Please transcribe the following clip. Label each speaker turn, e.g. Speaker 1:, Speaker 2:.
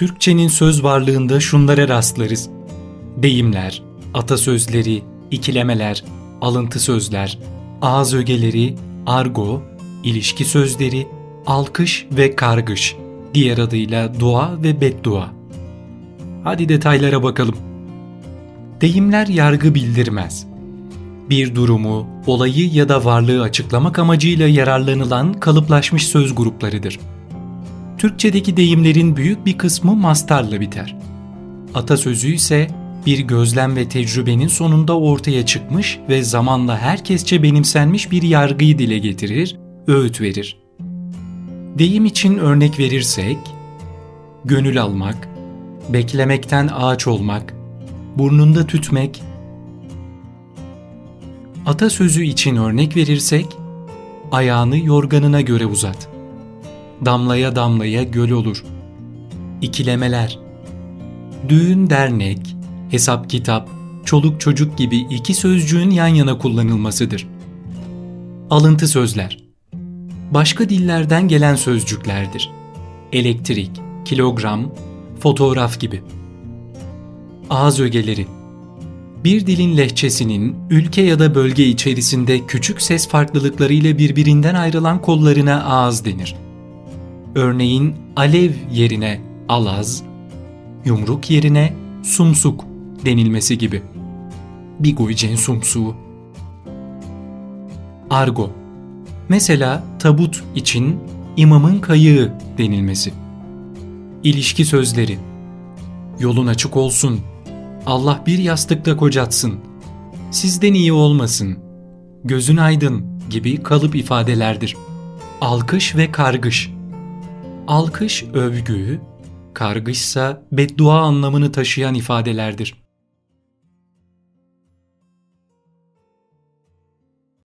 Speaker 1: Türkçenin söz varlığında şunlara rastlarız. Deyimler, atasözleri, ikilemeler, alıntı sözler, ağız ögeleri, argo, ilişki sözleri, alkış ve kargış, diğer adıyla dua ve beddua. Hadi detaylara bakalım. Deyimler yargı bildirmez. Bir durumu, olayı ya da varlığı açıklamak amacıyla yararlanılan kalıplaşmış söz gruplarıdır. Türkçedeki deyimlerin büyük bir kısmı mastarla biter. Atasözü ise bir gözlem ve tecrübenin sonunda ortaya çıkmış ve zamanla herkesçe benimsenmiş bir yargıyı dile getirir, öğüt verir. Deyim için örnek verirsek, gönül almak, beklemekten ağaç olmak, burnunda tütmek. Atasözü için örnek verirsek, ayağını yorganına göre uzat. Damlaya damlaya göl olur. İkilemeler. Düğün dernek, hesap kitap, çoluk çocuk gibi iki sözcüğün yan yana kullanılmasıdır. Alıntı sözler. Başka dillerden gelen sözcüklerdir. Elektrik, kilogram, fotoğraf gibi. Ağız ögeleri. Bir dilin lehçesinin ülke ya da bölge içerisinde küçük ses farklılıkları ile birbirinden ayrılan kollarına ağız denir. Örneğin alev yerine alaz, yumruk yerine sumsuk denilmesi gibi. Bir goycen sumsuğu. Argo. Mesela tabut için imamın kayığı denilmesi. İlişki sözleri. Yolun açık olsun. Allah bir yastıkta kocatsın. Sizden iyi olmasın. Gözün aydın gibi kalıp ifadelerdir. Alkış ve kargış. Alkış övgü, kargışsa beddua anlamını taşıyan ifadelerdir.